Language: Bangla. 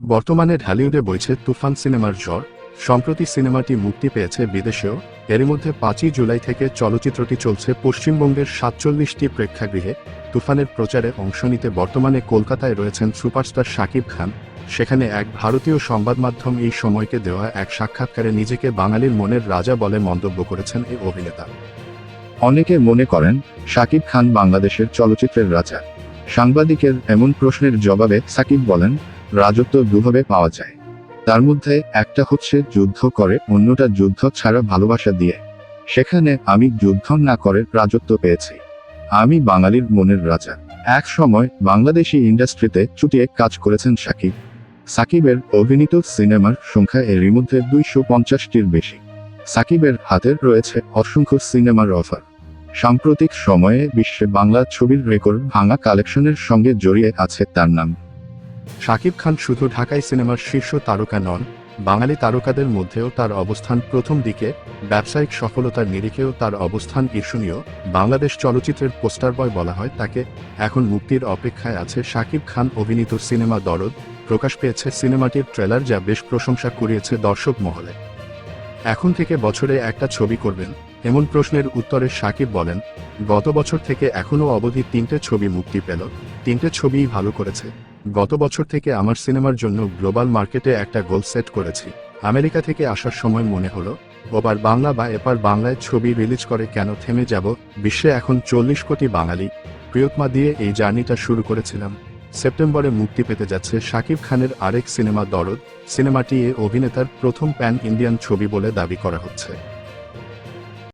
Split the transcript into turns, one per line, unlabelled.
বর্তমানে ঢালিউডে বইছে তুফান সিনেমার জ্বর সম্প্রতি সিনেমাটি মুক্তি পেয়েছে বিদেশেও। এরই মধ্যে পাঁচই জুলাই থেকে চলচ্চিত্রটি চলছে পশ্চিমবঙ্গের সাতচল্লিশটি প্রেক্ষাগৃহে। তুফানের প্রচারে অংশ নিতে বর্তমানে কলকাতায় রয়েছেন সুপারস্টার শাকিব খান। সেখানে এক ভারতীয় সংবাদ মাধ্যম এই সময়কে দেওয়া এক সাক্ষাৎকারে নিজেকে বাঙালির মনের রাজা বলে মন্তব্য করেছেন এই অভিনেতা।
অনেকে মনে করেন, শাকিব খান বাংলাদেশের চলচ্চিত্রের রাজা। সাংবাদিকের এমন প্রশ্নের জবাবে সাকিব বলেন রাজত্ব দুভাবে পাওয়া যায়। তার মধ্যে একটা হচ্ছে যুদ্ধ করে, অন্যটা যুদ্ধ ছাড়া ভালোবাসা দিয়ে। সেখানে আমি যুদ্ধ না করে রাজত্ব পেয়েছি। আমি বাঙালির মনের রাজা। এক সময় বাংলাদেশি ইন্ডাস্ট্রিতে চুটিয়ে কাজ করেছেন সাকিব। সাকিবের অভিনীত সিনেমার সংখ্যা এরই মধ্যে দুইশো পঞ্চাশটির বেশি। সাকিবের হাতে রয়েছে অসংখ্য সিনেমার অফার। সাম্প্রতিক সময়ে বিশ্বে বাংলা ছবির রেকর্ড ভাঙা কালেকশনের সঙ্গে জড়িয়ে আছে তার নাম।
শাকিব খান শুধু ঢাকায় সিনেমার শীর্ষ তারকা নন, বাঙালি তারকাদের মধ্যেও তার অবস্থান প্রথম দিকে, ব্যবসায়িক সফলতার নিরিখেও তার অবস্থান ঈর্ষণীয়, বাংলাদেশ চলচ্চিত্রের পোস্টার বয় বলা হয় তাকে, এখন মুক্তির অপেক্ষায় আছে শাকিব খান অভিনীত সিনেমা দরদ, প্রকাশ পেয়েছে সিনেমাটির ট্রেলার যা বেশ প্রশংসা কুড়িয়েছে দর্শক মহলে। এখন থেকে বছরে একটা ছবি করবেন, এমন প্রশ্নের উত্তরে শাকিব বলেন, গত বছর থেকে এখনও অবধি তিনটে ছবি মুক্তি পেল, তিনটে ছবিই ভালো করেছে। গত বছর থেকে আমার সিনেমার জন্য গ্লোবাল মার্কেটে একটা গোল সেট করেছি। আমেরিকা থেকে আসার সময় মনে হলো, ওবার বাংলা বা এপার বাংলায় ছবি রিলিজ করে কেন থেমে যাব, বিশ্বে এখন চল্লিশ কোটি বাঙালি। প্রিয়তমা দিয়ে এই জার্নিটা শুরু করেছিলাম। সেপ্টেম্বরে মুক্তি পেতে যাচ্ছে শাকিব খানের আরেক সিনেমা দরদ, সিনেমাটি এ অভিনেতার প্রথম প্যান ইন্ডিয়ান ছবি বলে দাবি করা হচ্ছে।